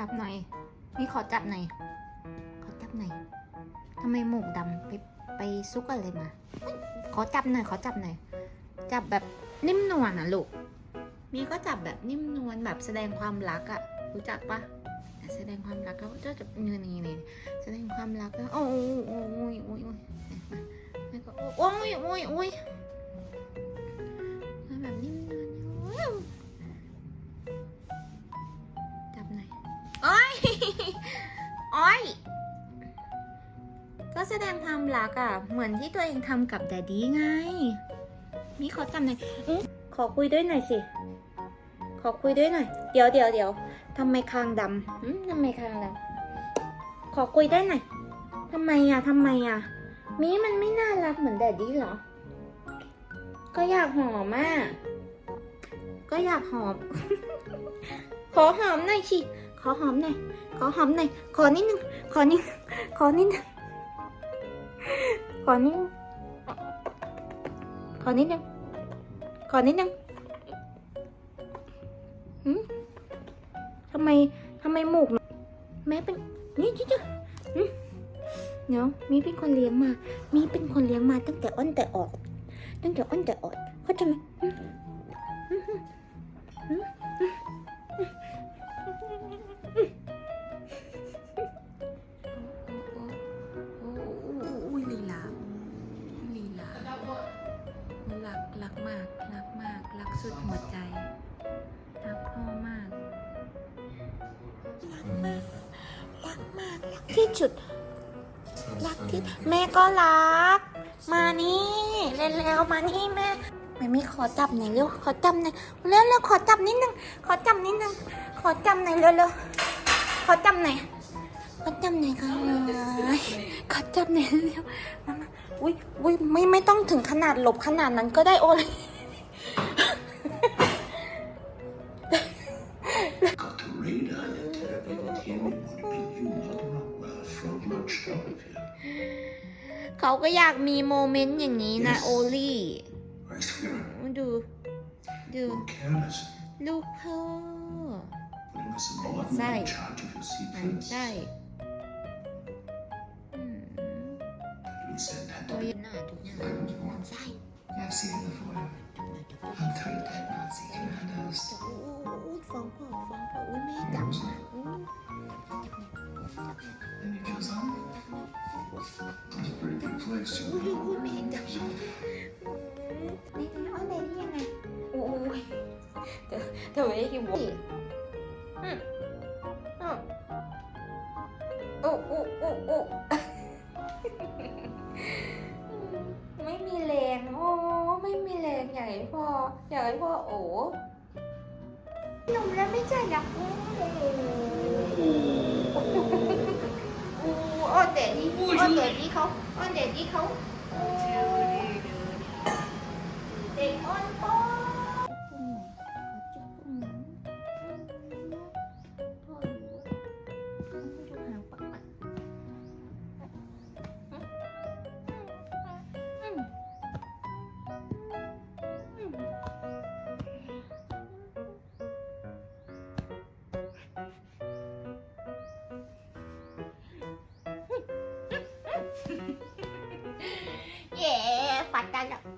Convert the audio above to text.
จับหน่อย นี่ขอจับหน่อย ขอจับหน่อยทำไมหมูกดำไปไปซุกอะไรมา ขอจับหน่อย ขอจับหน่อย จับแบบนิ่มนวลอะลูก มีก็จับแบบนิ่มนวลแบบแสดงความรักอะรู้จักปะแสดงความรักก็จะจับเงินนี่นี่แสดงความรักก็โอ้ยโอ้ยโอ้ยโอ้ยแล้วก็โอ้ยโอ้ยโอ้ย อ้ยก็แสดงความรักอะเหมือนที่ตัวเองทำกับแดดดี้ไง มีขอจำหน่อยอื้อขอคุยด้วยหน่อยสิ ขอคุยด้วยหน่อย เดี๋ยวเดี๋ยวเดี๋ยวทำไมคางดำอืมทำไมคางดำขอคุยได้หน่อยทำไมอะทำไมอะมีมันไม่น่ารักเหมือนแดดดี้เหรอ ก็อยากหอมอะ ก็อยากหอม ขอหอมหน่อยสิ ขอหอมหน่อย ขอหอมหน่อย ขอนิดนึง ขอนิดขอนิดนึงขอนิดนึงขอนิดนึงขอนิดนึงหืมทำไมทำไมหมูกแม่เป็น นี่จิ๊ดเดี๋ยวมีเป็นคนเลี้ยงมา มีเป็นคนเลี้ยงมาตั้งแต่อ้อนแต่ออก ตั้งแต่อ้อนแต่ออก เขาใจไหม มาก รักมาก รักที่สุด รักที่แม่ก็รัก มานี่เร็วๆมานี่แม่แม่ไม่ขอจับหน่อยเร็วขอจับหน่อยเร็วเร็วขอจับนิดนึงขอจับนิดนึงขอจับหน่อยเร็วเร็วขอจับหน่อยขอจับหน่อยค่ะขอจับหน่อยเร็วมามาอุ้ยอุ้ยไม่ไม่ต้องถึงขนาดหลบขนาดนั้นก็ได้โอเลย เขาก็อยากมีโมเมนต์อย่างนี้นะโอลี่ I swear, ดู ดู you're careless, ลูกพ่อ putting a subordinate Sai. in charge of your มัน secrets. ใช่อืม You said that โอ้ to ย me. หน้าดูหน้ามันใช่ I've seen it before. I'll tell you that Nazi commanders. โอ้โอ้ฟ้องพ่อฟ้องพ่ออุ้ยแม่จับ อุ้ย you อุ้ยแม่จับนี่นี่อ้อนเลยนี่ยังไงโอ้ยเดี๋ยวเดี๋ยวไอ้ที่บอกอืมอืมโอ้โอ้โอ้โอ้ไม่มีแรงโอ้ไม่มีแรงอยากให้พ่ออยากให้พ่อโอ้หนุ่มแล้วไม่ใช่หรอกอู้อู้อ้อนเด็ดที่อ้อนเด็ดที่เขา อ้อนเเ